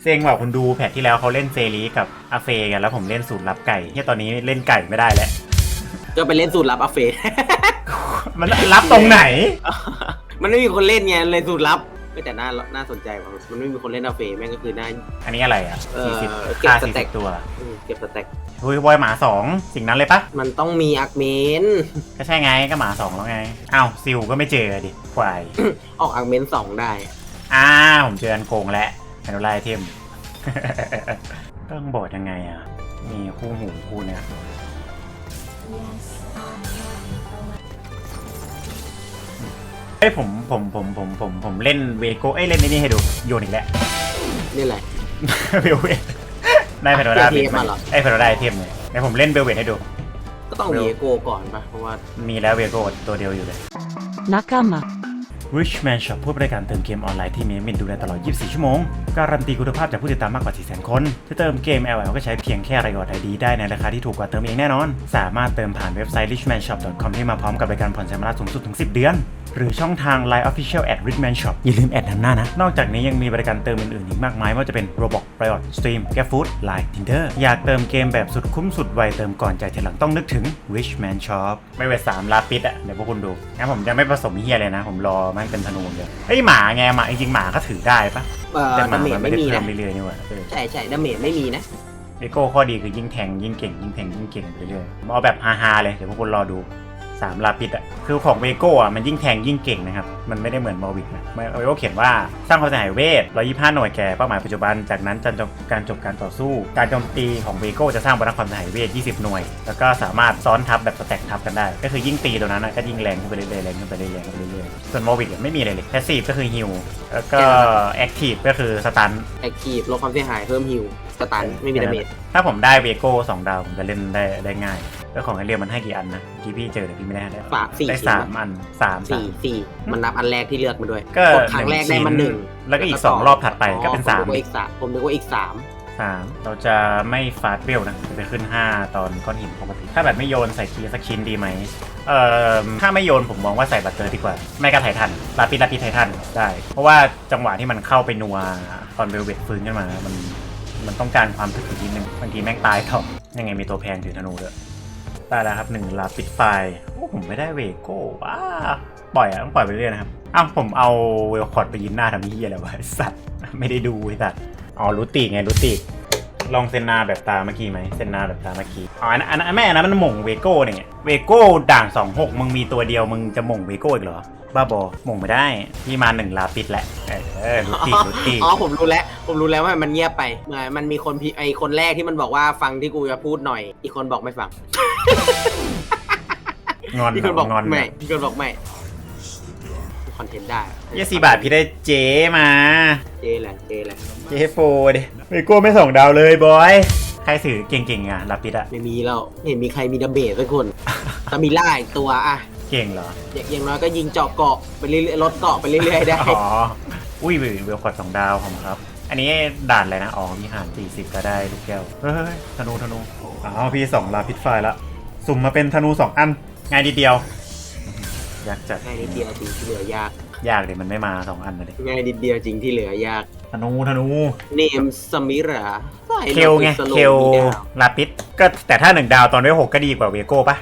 เซ็งแบบคุณดูแพทที่แล้วเขาเล่นเซรีกับอาเฟกันแล้วผมเล่นสูตรลับไก่ที่ตอนนี้เล่นไก่ไม่ได้แล้ว ก็ไปเล่นสูตรลับอาเฟ มันรับตรงไหน มันไม่มีคนเล่นไงเลยสูตรลับเฮ้ยแต่น่าน่าสนใจว่ะมันไม่มีคนเล่นอาเฟแม่งก็คือน่า อันนี้อะไรอะเอ่อสี่สิบเก็บค่าสสี่แต็สิก บตัวอืมเก็บสแต็กเฮ้ยบอยหมาสองสิ่งนั้นเลยปะมันต้องมีอาร์เมน ก็ใช่ไงก็หมาสองแล้วไงอ้าวซิลก็ไม่เจอดิควาย ออกอาร์เมนสองได้ อ้าผมเจออันโกงแล้วแอนไลเทม ต้องบอดยังไงอะ มีคู่หูคู่เนี้ยเอ้ยผมผมผมผมผมผมเล่นเวโก้เอ้ยเล่นไอ้นี่ให้ดูโยนอีกแล้วนี่แหละเบลเวทได้เพนโดราเทปมาเหรอ ไอ้เพนโดราไอเทมเลยเดี๋ยวผมเล่นเบลเวทให้ดู ก็ต้องมีเอโกก่อนปะเพราะว่า มีแล้วเวโก้ตัวเดียวอยู่เลย仲間 Richman Shop ผู้บริการเติมเกมออนไลน์ที่มีมินดูแลตลอด 24 ชั่วโมง การันตีคุณภาพจากผู้ติดตามมากกว่า 400,000 คนจะเติมเกม LL ก็ใช้เพียงแค่รายอดไอดีได้ในราคาที่ถูกกว่าเติมเองแน่นอน สามารถเติมผ่านเว็บไซต์ richmanshop.com ที่มาพร้อมกับบริการผ่อนชำระสูงสุดถึง 10 เดือน หรือช่องทาง Line Official at Richman Shop อย่าลืมแอดนำหน้านะ นอกจากนี้ยังมีบริการเติมอื่นๆอีกมากมายไม่ว่าจะเป็น Roblox Riot Stream GrabFood Line Tinder อยากเติมเกมแบบสุดคุ้มสุดไวเติมก่อนจ่ายทีหลังต้องนึกถึง Richman Shop ไม่เวทสามลาปิดอะเดี๋ยวพวกคุณดูงั้นผมจะไม่ผสมเฮียเลยนะ ผมรอมันเป็นธนูอย่างเดียวเอ้ยหมาไงหมาจริงๆหมาก็ถือได้ปะเอ่อแต่หมาดาเมจมันไม่ไม่ได้มีเพิ่นะมเรื่อยๆนี่หว่าเออ ใช่ใช่ดาเมจไม่มีนะ เอโก้ข้อดีคือยิ่งแทงยิ่งเก่ง ยิ่งแทงยิ่งเก่งไปเรื่อยๆเอาแบบฮาๆเลย เดี๋ยวพวกคุณรอดู สามลาปิดอะคือของเวโก้อะมันยิ่งแทงยิ่งเก่งนะครับ มันไม่ได้เหมือนมอวิกนะเวโก้เขียนว่าสร้างความเสียหายเวท125 หน่วยแก่เป้าหมายปัจจุบัน จากนั้นจนจบการจบการต่อสู้ การโจมตีของเวโก้จะสร้างบรรความเสียหายเวท 20 หน่วย แล้วก็สามารถซ้อนทับแบบสแต็กทับกันได้ ก็คือยิ่งตีตัวนั้นอะก็ยิ่งแรงขึ้นไปเรื่อยๆแรงขึ้นไปเรื่อยๆแรงขึ้นไปเรื่อยๆส่วนมอวิกไม่มีอะไรเลยแพสซีฟก็คือฮิลแล้วก็แอคทีฟก็คือสตันแอคทีฟลดความเสียหายเพิ่มฮิวสตันไม่มีดาเมจถ้าผมได้เวโก้สองดาวผมจะเล่นได้ได้ง่าย แล้วของไอเรียมมันให้กี่อันนะเมื่อกี้พี่เจอแต่พี่ไม่ได้ได้ฝากสี่ได้ชิ้นสามอันสามสี่สี่มันนับอันแรกที่เลือกมาด้วย ก็กดครั้งแรกได้มาหนึ่งแล้วก็อีกสองรอบถัดไปก็เป็นสามผมนึกว่าอีกสามผมนึกว่าอีกสามสามเราจะไม่ฟาดเปรี้ยวนะจะขึ้น 5 ตอนก้อนหินปกติถ้าแบบไม่โยนใส่คีย์สักชิ้นดีไหมเอ่อถ้าไม่โยนผมมองว่าใส่บัตเตอร์ดีกว่า ไม่ก็ไททันลาปิดลาปิดไททันได้ เพราะว่าจังหวะที่มันเข้าไปนัวตอนเวลเวทฟื้นขึ้นมา มันมันต้องการความถึกอีกนิดนึงบางทีแม่งตายต่อยังไงมีตัวแพงถือธนูด้วย ได้แล้วครับหนึ่งลาปิดไฟโอ้ผมไม่ได้เวโก้ว้าปล่อยอะต้องปล่อยไปเรื่อยนะครับอ้าวผมเอาเวลคอร์ดไปยินหน้าทำนี่อะไรวะไอ้สัตว์ไม่ได้ดูไอ้สัตว์อ๋อรู้ตีไงรู้ตีลองเซนนาแบบตาเมื่อกี้ไหมเซนนาแบบตาเมื่อกี้อ๋ออันนั้นอันนั้นแม่อันนั้นมันหม่งเวโก้เนี่ยเวโก้ด่างสองหกมึงมีตัวเดียวมึงจะหม่งเวโก้อีกเหรอบ้าบอหม่งไม่ได้พี่มาหนึ่งลาปิดแหละเออรู้ตีรู้ตีอ๋อผมรู้แล้วผมรู้แล้วว่ามันเงียบไปเหมือนมันมีคนพิไอคนแรกที่มันบอกว่าฟังที่กูจะพูดหน่อย อีกคนบอกไม่ฟัง งอนอีกเหรคนบอกงอนไม่อีกคนบอกไม่คอนเทนต์ได้ยี่สิบาทพี่ได้เจมา เจแหละเจแหละเจโฟเดเวโก้ไม่ส่งดาวเลยบอย ใครสื่อเก่งๆอะลาปิดอะไม่มีแล้วไม่เห็นมีใครมีดาเมจสักคนแต่มีล่าอีกตัวอะเก่งเหรออย่างอย่างน้อยก็ยิงเจาะเกาะไปเรื่อยๆลดเกาะไปเรื่อยๆได้ อ๋อ อุ้ยเวลขอดสองดาวผมครับ อันนี้ด่านอะไรนะ อ๋อมีหารสี่สิบก็ได้ลูกแก้ว เฮ้ยธนูธนูอ๋อพี่สองลาพิษไฟละ สุ่มมาเป็นธนูสองอัน ง่ายนิดเดียวยากจัดง่ายนิดเดียวจริงที่เหลือยาก ยากเลยมันไม่มาสองอันเลยง่ายนิดเดียวจริงที่เหลือยาก ธนูธนู เนมสมิราใส่เคลไงสโลเคลมีดาวลาปิดก็แต่ถ้าหนึ่งดาวตอนด้วยหกก็ดีกว่าเวโก้ปะ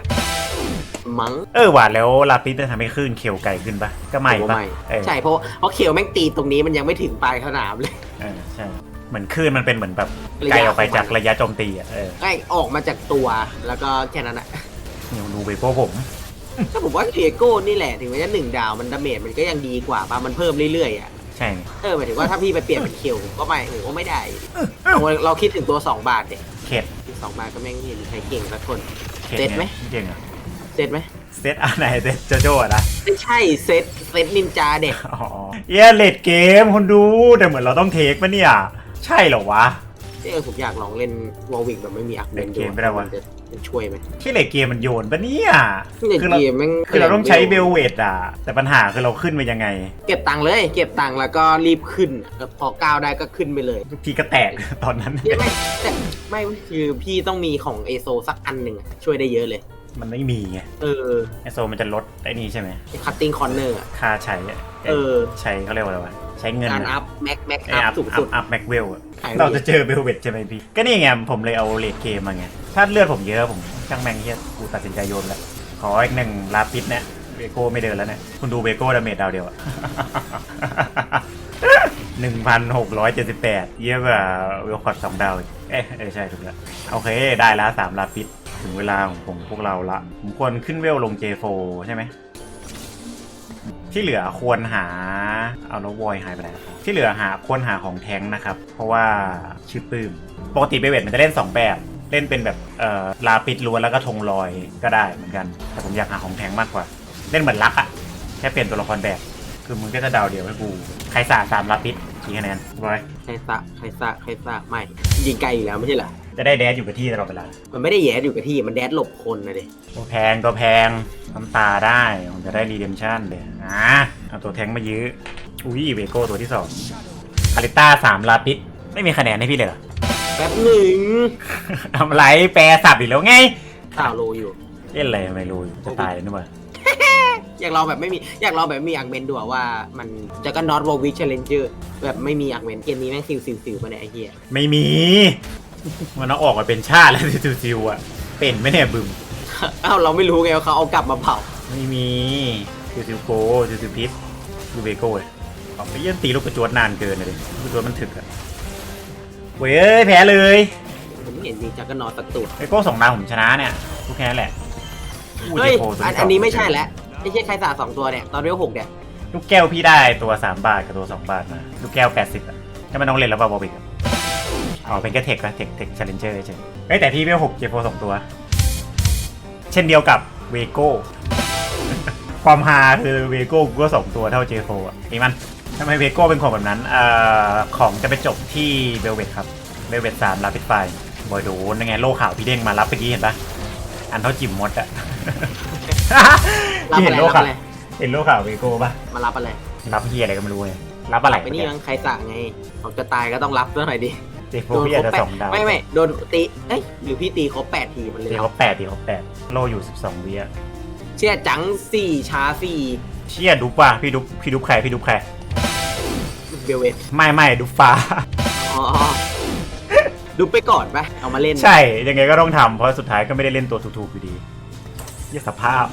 มั้งเออหวานแล้วลาปิดจะทำให้คลื่นเคลไกลขึ้นปะก็ไม่ผมปะว่าไม่เออใช่เพราะเพราะเขียวแม่งตีตรงนี้มันยังไม่ถึงปลายสนามเลย เออใช่เหมือนคลื่นมันเป็นเหมือนแบบระยะไกลออกไปของมัน จากระยะโจมตีอะเออไอ้ออกมาจากตัวแล้วก็แค่นั้นอะ เนี่ยดูเวโก้ผม ถ้าผมว่าเทียโก้นี่แหละถึงแม้จะหนึ่งดาวมันดาเมจมันก็ยังดีกว่าปะมันเพิ่มเรื่อยๆอะใช่เนี่ยเออหมายถึงว่าถ้าพี่ไปเปลี่ยนเป็นเคียวผมก็ไม่ผมก็ไม่ได้เราเราคิดถึงตัว2บาทเนี่ยเข็ดสองบาทก็แม่งเห็นใครเก่งสักคนข็ดเซ็ตไหมเก่งอะเสร็จไหมเซตอันไหนเซตโจโจ้อะนะ ไม่ใช่เซตเซตนินจาเด็กอ๋อเอียเลดเกมคนดูแต่เหมือนเราต้องเทคปะเนี่ย ใช่เหรอวะ เออผมอยากลองเล่นวอลวิกแบบไม่มีอักเบนเล่นเกมไม่ได้วะ นจะ มันช่วยไหมที่เลดเกมมันโยนปะเนี่ยเล่นคือเราเกมแม่งคือเราต้องใช้เบลเวดอะ แต่ปัญหาคือเราขึ้นไปยังไง เก็บตังค์เลย เก็บตังค์แล้วก็รีบขึ้นแล้วพอก้าวได้ก็ขึ้นไปเลยทุกทีก็แตก ตอนนั้น ไม่แต่ไม่คือพี่ต้องมีของเอโซสักอันหนึ่งอะช่วยได้เยอะเลย มันไม่มีไงเออไอโซมันจะลดไอ้นี่ใช่ไหมคัตติ้งคอนเนอร์ค่าใช้อะเออ ใช้เขาเรียกว่าอะไรวะ ใช้เงินการนะอัพแม็กแม็กไอ้อัอัพพสูงอัสุพดอัพแม็กเวลอะใช่เราจะเจอเบลเวตใช่ไหมพี่ ก็นี่ไงผมเลยเอาเลดเกมมาไง ถ้าเลือดผมเยอะผมช่างแม่งเฮียกูตัดสินใจโยนแล้ว ขออีกหนึ่งลาปิดเนี่ยเบโก้ไม่เดินแล้วเนี่ยคุณดูเบโก้ดาเมจดาวเดียวอะหนึ่งพันหกร้อยเจ็ดสิบแปดเยอะกว่าเวลคอร์ดสองดาวอีกเอ๊ะเออใช่ถูกแล้วโอเคได้แล้วสามลาปิดถึงเวลาของผมพวกเราละผมควรขึ้นเวลลง J4 ใช่ไหม ที่เหลือควรหาเอาแล้ววอยหายไปไหนแล้วที่เหลือหาควรหาของแท้งนะครับ เพราะว่าชื่อปื้มปกติเบเวตมันจะเล่น 2 แบบ เล่นเป็นแบบเอ่อลาปิดล้วนแล้วก็ธงลอยก็ได้เหมือนกัน แต่ผมอยากหาของแท้งมากกว่า เล่นเหมือนลักอะแค่เปลี่ยนตัวละครแบบ คือมึงก็จะเดาเดียวให้กูใครสาสามลาปิดกี่คะแนนบอยใครสะใครสะใครสะไม่ยิงไกลอยู่แล้วไม่ใช่เหรอ จะได้แดดอยู่กับที่ตลอดเวลามันไม่ได้แย่อยู่กับที่มันแดดหลบคนนะดิตัวแพงตัวแพงน้ำตาได้ผมจะได้รีเดมชั่นเลยอะเอาตัวแทงมายื้ออุ้ยเวโก้ตัวที่สองคาริต้าสามลาปิดไม่มีคะแนนให้พี่เลยเหรอแป๊บหนึ่งทำไรแปรสับอีกแล้วไงข่าวโลอยู่เล่นอะไรไม่รู้จะตายนึกว่าอยากลองแบบไม่มีอยากลองแบบไม่มีอักเมนดูอะว่ามันจะก็นอตวอลวิชเชลเลนเจอร์แบบไม่มีอักเมนเกมนี้แม่งซิวซิวซิวมาเนี่ยไอ้เหี้ยไม่มี มันต้องออกมาเป็นชาติแล้วซิวๆอะ เป็นไหมเนี่ยบึมอ้าวเราไม่รู้ไงว่าเขาเอากลับมาเผาไม่มีซิวๆโกซิวๆพิษดูเวโก้เลยเอาไปเยี่ยนตีลูกกระจวดนานเกินเลยลูกกระจวดมันถึกอะเว้ยเอ้ยแพ้เลยผมไม่เห็นมีจักรนอตสักตัวเวโก้สองดาวผมชนะเนี่ยพูดแค่นั้นแหละอู้เฮ้ยเจโฟตัวอันที่สงอันนี้ไม่ใช่แล้วไม่ใช่ใครสาสองตัวเนี่ยตอนเรียวหกเนี่ยลูกแก้วพี่ได้ตัวสามบาทกับตัวสองบาทมาลูกแก้วแปดสิบอะก็ไม่ต้องเล่นแล้วป่ะบอบิกอะ อ๋อเป็นแค่เทคนะเทคเทคชาเลนเจอร์เฉยเฮ้ยแต่พี่เวลหกเจโฟสองตัว เช่นเดียวกับเวโก้ความฮาคือเวโก้กูก็สองตัวเท่าเจโฟอะนี่มันทำไมเวโก้เป็นของแบบนั้นเอ่อของจะไปจบที่เบลเวตครับเบลเวตสามรับปิดไฟบอยโดนยังไงโล่ข่าวพี่เด้งมารับเมื่อกี้เห็นปะอันเท่าจิ๋มมดอะรับพี่อะเห็ไรนโล่รับข่าวอะไรเห็นโล่ข่าวเวโก้ปะมารับอะไรรับเฮียอะไรก็ไม่รู้ไงรับอะไรไปนี่มันใครสาไงออกจะตายก็ต้องรับซะหน่อยดิ เจโฟพี่อาจจะแปดสองดาวไม่ไม่โดนตีเอ้ยหรือพี่ตีครบแปดทีมันเลยตีเขาแปดตีเขาแปดโลอยู่สิบสองวิอะเชี่ยจังสี่ช้าสี่เชี่ยดุปว่ะพี่ดุปพี่ดุปใครพี่ดุปใครเบลเวทไม่ไม่ดุปฟ้าอ๋ออ๋อดูไปก่อนปะเอามาเล่น ใช่ ยังไงก็ต้องทำเพราะสุดท้ายก็ไม่ได้เล่นตัวถูกๆอยู่ดีเยี่ยสภาพ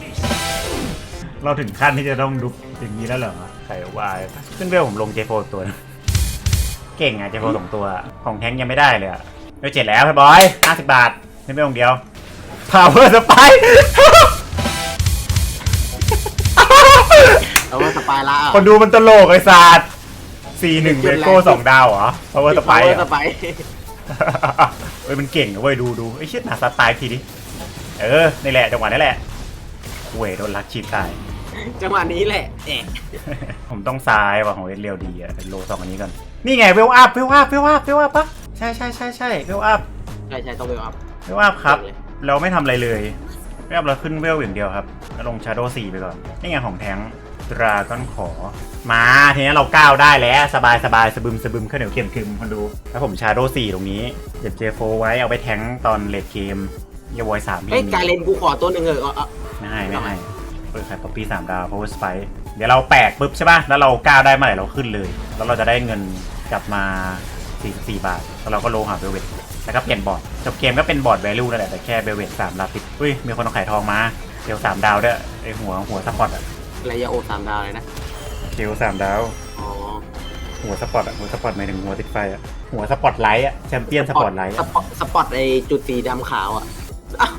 เราถึงขั้นที่จะต้องดุปอย่างนี้แล้วเหรอใครวายขึ้นเวลผมลงเจโฟตัวนะเก่งอะเจโฟสองตัว ของแท้งยังไม่ได้เลยอะเอ้ยเจ็ดแล้วพี่บอยห้าสิบบาทขึ้นเวลองเดียว power สไปเอาว่าสปายละอะคนดูมันตลกไอ้ศาสตร์สี่หนึ่งเวโก้สองดาวเหรอ power สไปเอาเหรว่าสอไปายเฮ้ยมันเก่งนะเว้ยดูดูไอ้ยเชิดหนาสไตล์ทีดิเออนี่แหละจังหวะนี้แหละเว้ยโดนลักชีพตาย จังหวะนี้แหละแอะผมต้องซ้ายว่ะของเอสเรียวดีอะโลสองอันนี้ก่อน นี่ไงเวลอัพเวลอัพเวลอัพเวลอัพปะใช่ใช่ใช่ใช่เวลอัพใช่ใช่ต้องเวลอัพเวลอัพครับเก่งเลยเราไม่ทำอะไรเลยเวลอัพเราขึ้นเวลอย่างเดียวครับแล้วลงชาโดว์สี่ไปก่อน นี่ไงของแทงดราก้อนขอ มาทีนี้เราก้าวได้แล้ว สบายสบายสบึมสบึมข้าวเหนียวเค็มคึมคนดู แล้วผมชาโดว์สี่ตรงนี้เก็บเจโฟไว้เอาไปแทงตอนเลดเกมเยาวอยสามเฮ้ยการเลนกูขอตัวหนึ่งเออเอาเอาไม่ให้ไม่ให้ เปิดขายป๊อปปี้สามดาว power spike เดี๋ยวเราแปลกปุ๊บใช่ป่ะ แล้วเราก้าวได้เมื่อไหร่เราขึ้นเลย แล้วเราจะได้เงินกลับมา 44 บาท แล้วเราก็โลหาเบลเวตแล้วก็เปลี่ยนบอร์ด จบเกมก็เป็นบอร์ด value นั่นแหละ แต่แค่เบลเวตสามลาปิดอุ้ย มีคนเอาไข่ทองมาเทลสามดาวด้วยไอหัวหัวสปอตอะระยะโอสามดาวเลยนะเทลสามดาว อ๋อ หัวสปอตอะหัวสปอตหมายถึงหัวติดไฟอะหัวสปอตไลท์อะแชมเปี้ยนสปอตไลท์สปอตสปอตไอจุดสีดำขาวอะอ้าว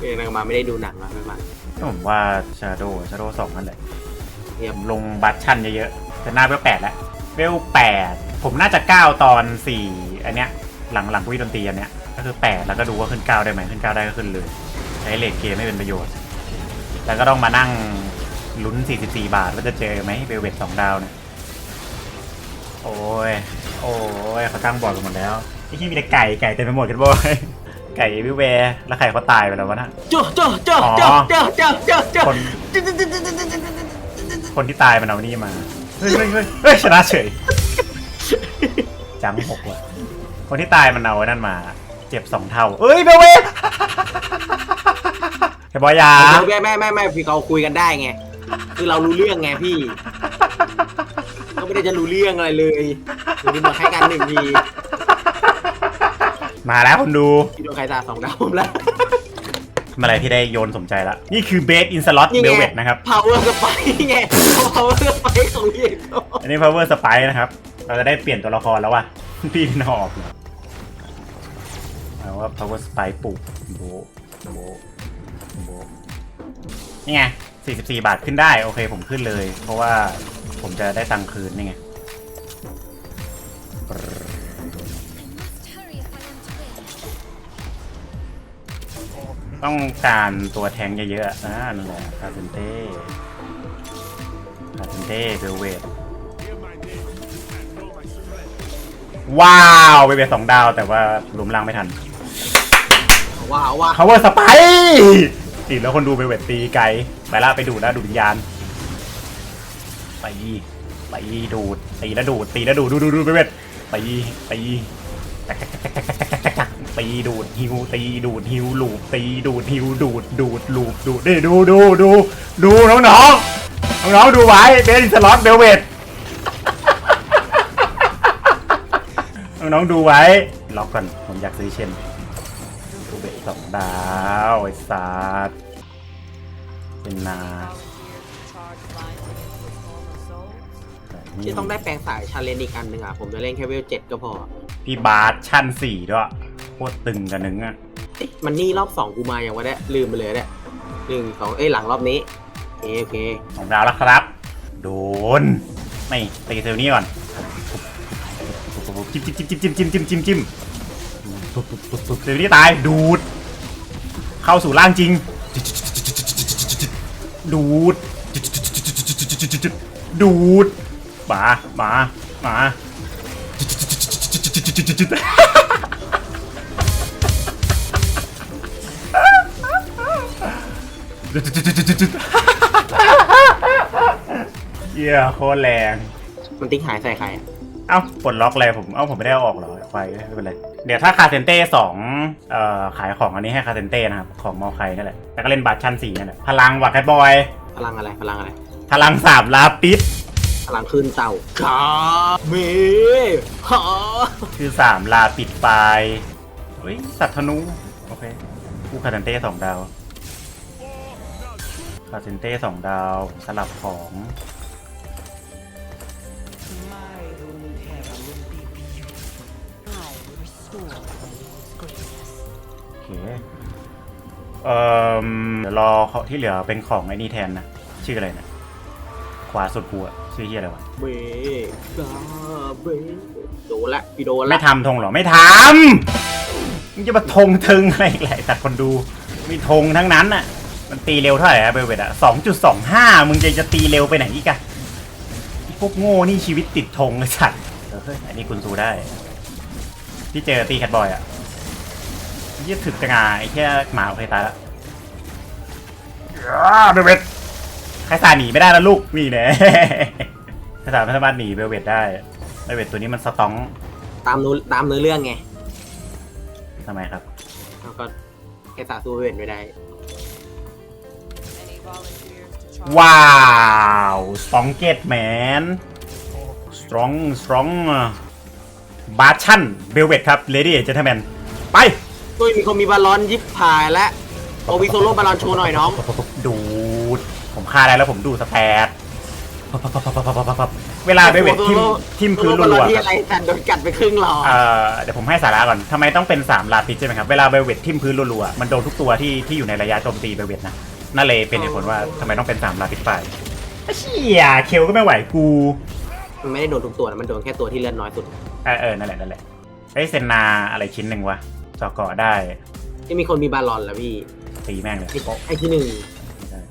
เออนังมาไม่ได้ดูหนังมาไม่มา ผมว่าชาโดชาโดสองนั่นแหละเทียบลงบัตชั่นเยอะๆแต่หน้าเวลแปดแล้วเวลแปดผมน่าจะก้าวตอนสี่อันเนี้ยหลังหลังวิดนตรีอันเนี้ยก็คือแปดแล้วก็ดูว่าขึ้นเก้าได้ไหมขึ้นเก้าได้ก็ขึ้นเลยใช้เลทเกมไม่เป็นประโยชน์ แล้วก็ต้องมานั่งลุ้น 44 บาทว่าจะเจอไหมเวลเวทสองดาวเนี่ยโอ้ย โอ้ยเขาตั้งบอร์ดกันหมดแล้วไอ้ที่มีแต่ไก่ไก่เต็มไปหมดกันบ่อย ไก่วิเวร์แล้วไข่เขาตายไปแล้ววะนะเจ้าเจ้าเจ้าอ๋อเจ้าเจ้าเจ้าเจ้าเจ้าคนคนที่ตายมันเอานี่มาเฮ้ยเฮ้ยเฮ้ยเฮ้ยชนะเฉย จังหกว่ะ คนที่ตายมันเอาไอ้นั่นมา เจ็บสองเท่า เอ้ยเบลเวเฮ้ยบอยยาแม่แม่แม่แม่พี่เขาคุยกันได้ไง คือเรารู้เรื่องไงพี่เอก็ไม่ได้จะรู้เรื่องอะไรเลยดูดีมาให้กันหนึ่งที มาแล้วคนดูพี่โดนใครตาสองดาวผมแล้วเมื่อไหรพี่ได้โยนสมใจละนี่คือเบสอินสล็อตนี่เบไงลเวตนะครับ power สไปไง power สไปของพี่เอกอันนี้ power spike นะครับ เราจะได้เปลี่ยนตัวละครแล้วว่ะ พี่นอกเหรอเอาว่า power spike ปลูกโบะโบะโบะนี่ไง44 บาทขึ้นได้ โอเคผมขึ้นเลย เพราะว่าผมจะได้ตังค์คืนนี่ไง ต้องการตัวแทงเยอะๆอ่านั่นแหละคาเซนเต้คาเซนเต้เบลเวตว้าวไปเป็นสองดาวแต่ว่าหลุมล่างไม่ทันว้าวว้าว power spike ตีแล้วคนดูเบลเวตตีไกลไปละไปดูดแล้วดูดวิญญาณไปไปดูดตีแล้วดูดตีแล้วดูดดูดูดูเบลเวตตีตี ตีดูดฮิวตีดูดฮิวลูปตีดูดฮิวดูดดูดลูปดูดนี่ดูดูดูดูน้องน้องน้องๆดูไว้เบนสล็อตเบลเวตน้องๆดูไว้ ล็อกก่อนผมอยากซื้อเชนดูเบ็ดสองดาวไอ้สัสเป็นนาที่ต้องได้แปลงสายชาเลนอีกอันหนึ่งอะ ผมจะเล่นแค่เวลเจ็ดก็พอ พี่บาสชั้นสี่ด้วย โคตรตึงกันนึงอะเอ๊ะมันนี่รอบสองกูมาอย่างวะเนี่ยลืมไปเลยเนี่ยหนึ่งสองเอ้ยหลังรอบนี้โอเคโอเคสองดาวแล้วครับ โดน ไม่ตีเซลนี้ก่อนจิ้มจิ้มจิ้มจิ้มจิ้มจิ้มจิ้มจิ้มปุ๊บปุ๊บปุ๊บปุ๊บเซลนี้ตายดูด เข้าสู่ร่างจริง ดูด ดูดมามามา เยี่ยโคตรแรง มันติ๊กหายใส่ใครอะเอ้าปลดล็อกอะไรผม เอ้าผมไม่ได้เอาออกเหรอไฟไม่เป็นไร เดี๋ยวถ้าคาเซนเต้สองเอ่อขายของอันนี้ให้คาเซนเต้นะครับ ของมอไคนั่นแหละ แล้วก็เล่นบาร์ชั้นสี่นั่นแหละ พลังวัดแคทบอย พลังอะไร พลังอะไร พลังสามลาปิด พลังขึ้นเต่าขาเมฮาคือสามลาปิดไฟเฮ้ยสัตว์ธนู โอเค คู่คาเซนเต้สองดาว คาเซนเต้สองดาว สลับของโอเคเอ่อเดี๋ยวรอเขาที่เหลือเป็นของไอ้นี่แทนนะ ชื่ออะไรนะขวาสุดกูอะชื่อเฮียอะไรวะเมกาเบโดนละพี่โดนไม่ละทำธงเหรอ ไม่ทำมึงจะมาธงทึงอะไรอีกแหละแต่คนดู มีธงทั้งนั้นอะ มันตีเร็วเท่าไหร่อะเบลเวตอะสองจุดสองห้ามึงจะจะตีเร็วไปไหนอีกอะไอ้พวกโง่นี่ชีวิตติดธงเลยสัตว์เออเฮ้ยอันนี้คุณซูได้ ที่เจอตีแคทบอยอะยี่ถึกจังอะไอ้แค่หมาโอเคตายละอ้าเบลเวตใครสาหนีไม่ได้แล้วลูกนี่แน่ใครสาไม่สามารถหนีเบลเวตได้ เบลเวตตัวนี้มันสตองตามนู้นตามเนื้อเรื่องไงทำไมครับ แล้วก็แค่สาสู้เวนไม่ได้ ว้าวสตองเกตแมนสตรองสตรองบาชั่นเบลเวตครับเลดี้เจนทแมนไปตุ้ยมีคนมีบอลลอนยิบพายและโอวิโซโล่บอลลอนโชว์หน่อยน้อง ดูด ผมฆ่าได้แล้วผมดูดสแตทเวลาเบลเวตทิมทิมพื้นบอลลรัอนวที่ๆอะไรกันโดนกัดไปครึ่งหลอดเอ่อเดี๋ยวผมให้สาระก่อนทำไมต้องเป็น3ลาปิดใช่ไหมครับ เวลาเบลเวตทิมพื้นรัวๆมันโดนทุกตัวที่ที่อยู่ในระยะโจมตีเบลเวตนะ นั่นเลยเป็นเหตุผลว่าทำไมต้องเป็น3ลาปิดไฟไอ้เชี่ยเคลก็ไม่ไหวกูมันไม่ได้โดนทุกตัวนะมันโดนแค่ตัวที่เลือดน้อยสุดเออเออนั่นแหละนั่นแหละเฮ้ยเซนนาอะไรชิ้นหนึ่งวะจอเกาะได้ที่มีคนมีบอลลอนแล้วพี่ตีแม่งเลยไอ้ไอ้ที่หนึ่ง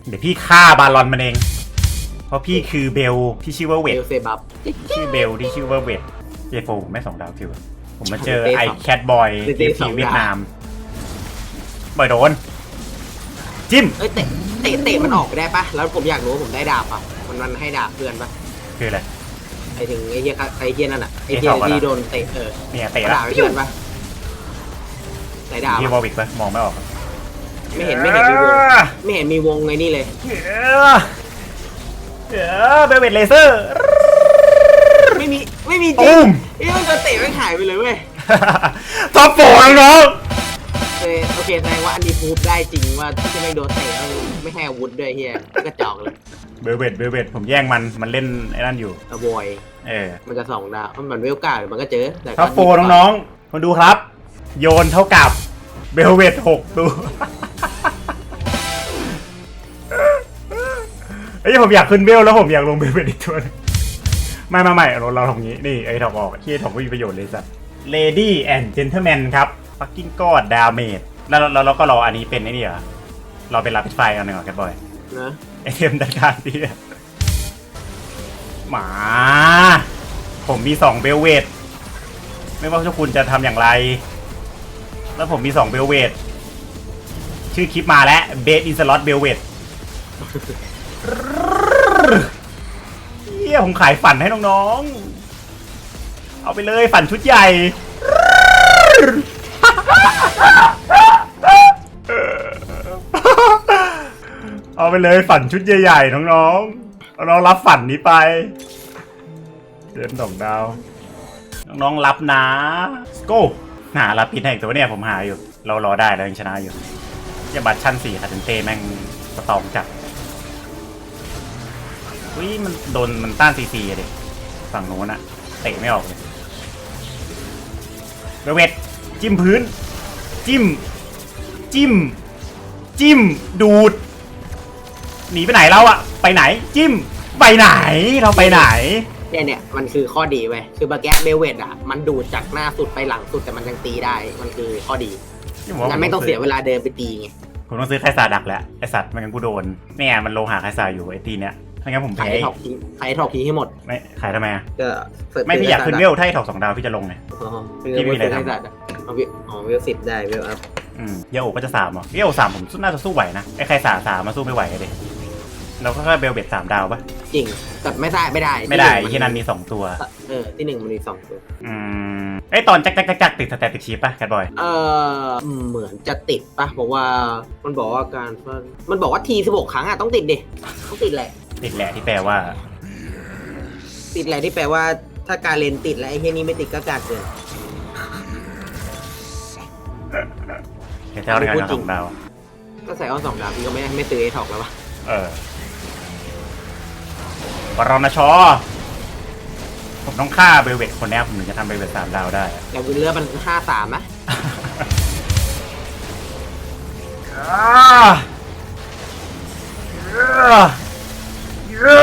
เดี๋ยวพี่ฆ่าบาลอนมันเอง เพราะพี่คือเบลที่ชื่อว่าเวเบทลเซบับชื่อเบลที่ชื่อว่าเวทเจโฟผมไม่สองดาวคิวอะผมมาเจอเต้สองไอแคทบอยเต้เจสฟีองดาวเวียดนามบอยโดน จิ้มเอ้ยเตะเตะเตะมันออกไปได้ปะแล้วผมอยากรู้ว่าผมได้ดาบปะมันมันให้ดาบเพื่อนปะคืออะไร ไอถึงไอเฮียไอเฮียนั่นอะไอเฮียไอ้สองอะที่โดนเตะเออเนี่ยเตะเอาละดาบให้เพื่อนปะไหนดาบพี่อะวอลวิกปะมองไม่ออกไม่เห็นไม่เห็นมีวงไม่เห็นมีวงไงนี่เลยเออเออเบลเวทเลเซอร์ไม่มีไม่มีจริตุ้งมนี่มันจะเตะไม่หายไปเลยเว้ยท็อปโฟร์น้องโอ เคโอเคแสดงว่าอันนี้พูดได้จริงว่าที่ไม่โดนเตะแล้วไม่ให้อาวุธด้วยเฮียกระจอกเลยเบลเวตเบลเวตผมแย่งมันมันเล่นไอ้นั่นอยู่อโวยเออมันจะสองดาวมันเวลกาหรือมันก็เจอแต่ก็ท็อปโฟร์น้องๆมาดูครับ โยนเท่ากับเบลเวตหกตัวเอ้ยผมอยากขึ้นเบลแล้วผมอยากลงเบลเวตอีกตัวหนึงไม่ไม่ไม่เราเราทำงี้นี่ไอ้ถอกออกที่ไอ้ถอกไม่มีประโยชน์เลยสัตว์ Lady and Gentleman ครับ fucking god damage แล้วเราเราก็รออันนี้เป็นไอ้นี่เหรอเราเป็นรับพิไฟกันหนึ่งก่อนกันบ่อยนะไอเทมดัดการดีอะหมา ผมมีสองเบลเวตไม่ว่าเจ้าคุณจะทำอย่างไร แล้วผมมีสองเบลเวตชื่อคลิปมาแล้วเบสอินสล็อตเบลเวตเฮียผมขายฝันให้น้องๆ เอาไปเลยฝันชุดใหญ่ เอาไปเลยฝันชุดใหญ่ๆน้องๆน้องๆรับฝันนี้ไป เดินสองดาว น้องๆรับนะ go หารับปิดให้ตัวเนี่ยผมหาอยู่ เรารอได้เรายังชนะอยู่อย่าบัตรชั้นสี่คาเทนเต้แม่งสตองจัดอุ้ยมันโดนมันต้านซีซีอะดิฝั่งโน้นอะเตะไม่ออกเลยเบเวตจิ้มพื้น จิ้ม จิ้ม จิ้ม ดูด หนีไปไหนเราอะไปไหนจิ้ม ไปไหนเราไปไหน เนี่ยเนี่ยมันคือข้อดีเว้ยคือบักแกเบลเวดอะมันดูดจากหน้าสุดไปหลังสุดแต่มันยังตีได้มันคือข้อดีงั้นไม่ต้องเสียเวลาเดินไปตีไงผมต้องซื้อไคซาดักแล้วไอสัตว์ไม่งั้นกูโดนเนี่ยมันโลหะไคซาอยู่ไอตีเนี้ยไม่งั้นผมขายแพ้ให้ถอกทิ้งขายให้ถอกทิ้งให้หมดไม่ขายทำไมอะก็เสิร์ฟไม่พี่อยากขึ้นเวซื้ลถ้าไอถอกสองดาวพี่จะลงไง อ๋อพี่พี่ไม่ไม่มีมีอะอะไรไรทำทำเอาวิอ๋อเวลสิบได้เวลอัพอืมเยโอก็จะสามเหรอเยโอสามผมน่าจะสู้ไหวนะไอไคซาสามมาสู้ไม่ไหวเลย เราก็แค่เบลเบ็ดสามดาวปะจริงแต่ไม่ได้ไม่ได้ไม่ได้ที่หที่นั่นมีสองตัวเออที่หนึ่งมันมีสองตัวอืมไอยตอนจักจักจักจักติดสแตติกชีปปะแคทบอยเออเหมือนจะติดปะเพราะว่ามันบอกว่าการมันบอกว่าทีสิบหกครั้งอะต้องติดดิต้องติดแหละ ติดแหละที่แปลว่า ติดแหละที่แปลว่า ถ้าการเลนติดแล้วไอ้เฮียนี้ไม่ติดก็การเกินแคทเจ้าในการสองดาวก็ใส่ออนสองดาวพี่ก็ไม่ไม่ซื้อไอ้ถอกแล้วปะเออ ปรณชอผมต้องฆ่าเบลเวตคนเนี้ยผมถึงจะทำเบลเวตสามดาวได้อะแต่วินเลอร์มันห้าสามนะอ่าเย้เย้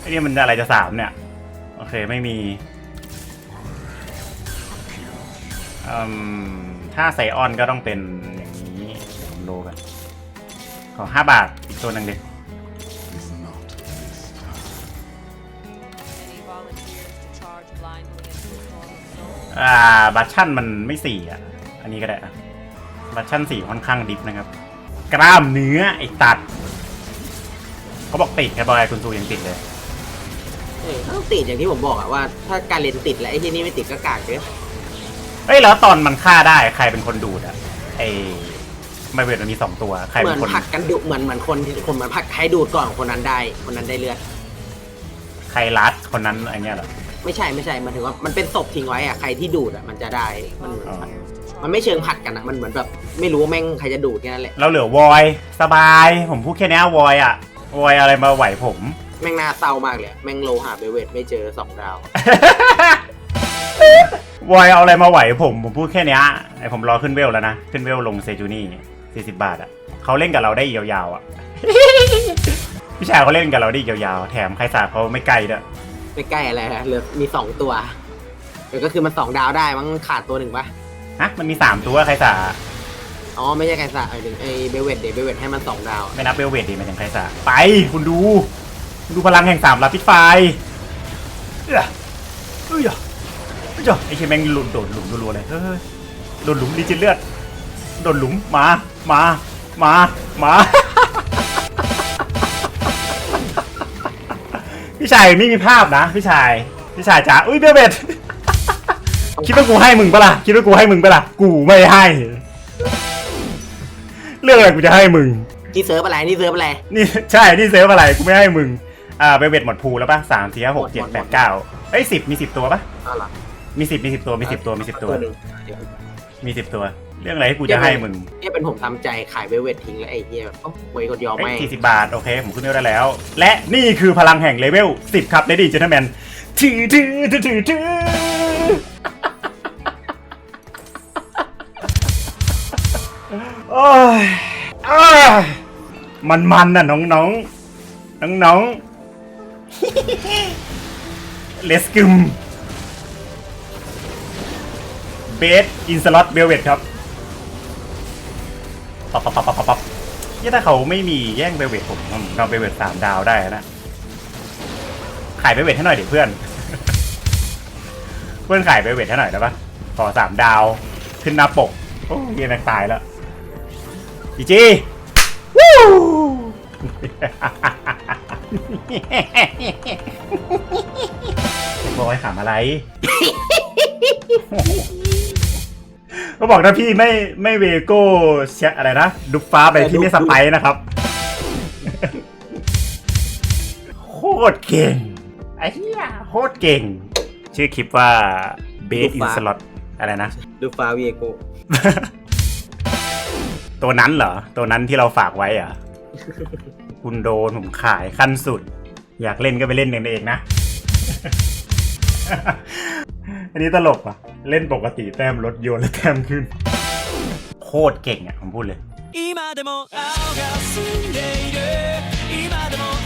ไอ้นี่มันอะไรจะสามเนี่ย โอเคไม่มี ถ้าไซออนก็ต้องเป็นอย่างนี้เดี๋ยวผมโลกัน ขอห้าบาท อีกตัวหนึ่งดิ Any volunteers to charge blindly into a storm of souls? อ่าบัตชั่นมันไม่สี่อะ อันนี้ก็ได้อะบัตชั่นสี่ค่อนข้างดิฟนะครับ กล้ามเนื้อไอ้ตัด เขาบอกติดแค่บอยคุณซูยังติดเลยเออต้องติดอย่างที่ผมบอกอะว่า ถ้าการเลนติดแล้วไอ้เฮียนี้ไม่ติดก็กากเกิน เฮ้ยแล้วตอนมันฆ่าได้ใครเป็นคนดูดอะไอ้ไม่เวทมันมีสองตัวใครเหมืเป็อนนคนผลักกันดุเหมือนเหมือนคนที่คนเหมือนผลักใครดูดก่อนคนนั้นได้ คนนั้นได้เลือด ใครรัดคนนั้นอะไรเงี้ยเหรอไม่ใช่ไม่ใช่มันถึงว่ามันเป็นศพทิ้งไว้อะใครที่ดูดอะมันจะได้มันเหมือนอ๋อมันไม่เชิงผลัดกันอะมันเหมือนแบบไม่รู้ว่าแม่งใครจะดูดแค่นั้นแหละเราเหลือวอยสบาย ผมพูดแค่เนี้ยวอยอะวอยอะไรมาไหวผม แม่งน่าเศร้ามากเลยแม่งโลหะเบลเวตไม่เจอสองดาว วอยเอาอะไรมาไหวผมผมพูดแค่เนี้ยไอผมรอขึ้นเวลแล้วนะ ขึ้นเวลลงเซจูนี่สี่สิบาทอะเขาเล่นกับเราได้อีกยาวๆอะ พี่ชายเขาเล่นกับเราได้อีกยาวๆ แถมใครสาเขาไม่ไกลด้วยไม่ใกล้อะไรนะเหลือมีสองตัวเดี๋ยวก็คือมันสองดาวได้มั้งขาดตัวหนึ่งปะฮะมันมีสามตัวใครสาอ๋อไม่ใช่ไกสะไอ้หนึ่งไอ้เบลเวตเดเบลเวตให้มันสองดาว ไม่นับเวลเวทดีหมายถึงใครสาไปคุณดูคุณดูพลังแห่งสามลับพิษไฟเอ้ยเอ้ย เอ้ยไอ้เชยแม่งหลุดโดดหลุมรัวๆเลยเฮ้ยโดดหลุมดีจินเลือดโดดหลุมมามามามาพี่ชายไม่มีภาพนะพี่ชายพี่ชายจ๋าอุ้ยเบลเบดคิดว่ากูให้มึงปะล่ะคิดว่ากูให้มึงปะล่ะกูไม่ให้ เรื่องอะไรกูจะให้มึง นี่เซิร์ฟอะไร นี่เซิร์ฟอะไร นี่ใช่นี่เซฟอะไรกูไม่ให้มึงอ่าเบเวตหมดพูแล้วปะสามสี่ห้าหกเจ็ดแปดเก้าเอ้ยสิบมีสิบตัวปะอ้าวเหรอ มีสิบมีสิบตัวมีสิบตัวมีสิบตัว หนึ่งเดี๋ยวมีสิบตัว เรื่องอะไรที่กูจะให้มึงเนี่ยเป็นผมทำใจขายเวลเวททิ้งแล้วไอ้เหี้ยแบบโอ้โวยกดยอมเอ้ไม่ยสี่สิบบาท โอเค ผมขึ้นเวลได้แล้ว และนี่คือพลังแห่งเลเวลสิบครับเลดี้เจนเทแมนถือถือถือถือถือโอ้ยอ้ายมันมันน่ะน้องน้องน้องน้องเลสกิม เบสอินสล็อตเบลเวตครับปับปับปับปับปับปับเหี้ยถ้าเขาไม่มีแย่งเบลเวทผมผมเอาเบลเวทสามดาวได้นะ ขายเบลเวทให้หน่อยเดิเพื่อน เพื่อนขายเบลเวทให้หน่อยได้ปะขอสามดาวขึ้นหน้าปก โอ้ยเหี้ยแม่งตายแล้วจีจีวู้บอกให้ขำอะไร ก็บอกถ้าพี่ไม่ไม่เวโก้เชอะไรนะดุฟฟ้าไปพี่ไม่สไปร์นะครับ โคตรเก่ง ไอ้เหี้ยโคตรเก่ง ชื่อคลิปว่าเบสอินสล็อตอะไรนะดูฟาวีโกตัวนั้นเหรอ ตัวนั้นที่เราฝากไว้เหรอะคุณโดนผมขายขั้นสุด อยากเล่นก็ไปเล่นกันเองนะ อันนี้ตลกอ่ะ เล่นปกติแต้มลดโยนแล้วแต้มขึ้น โคตรเก่งอ่ะ ผมพูดเลย 今でも青が澄んでいる今でも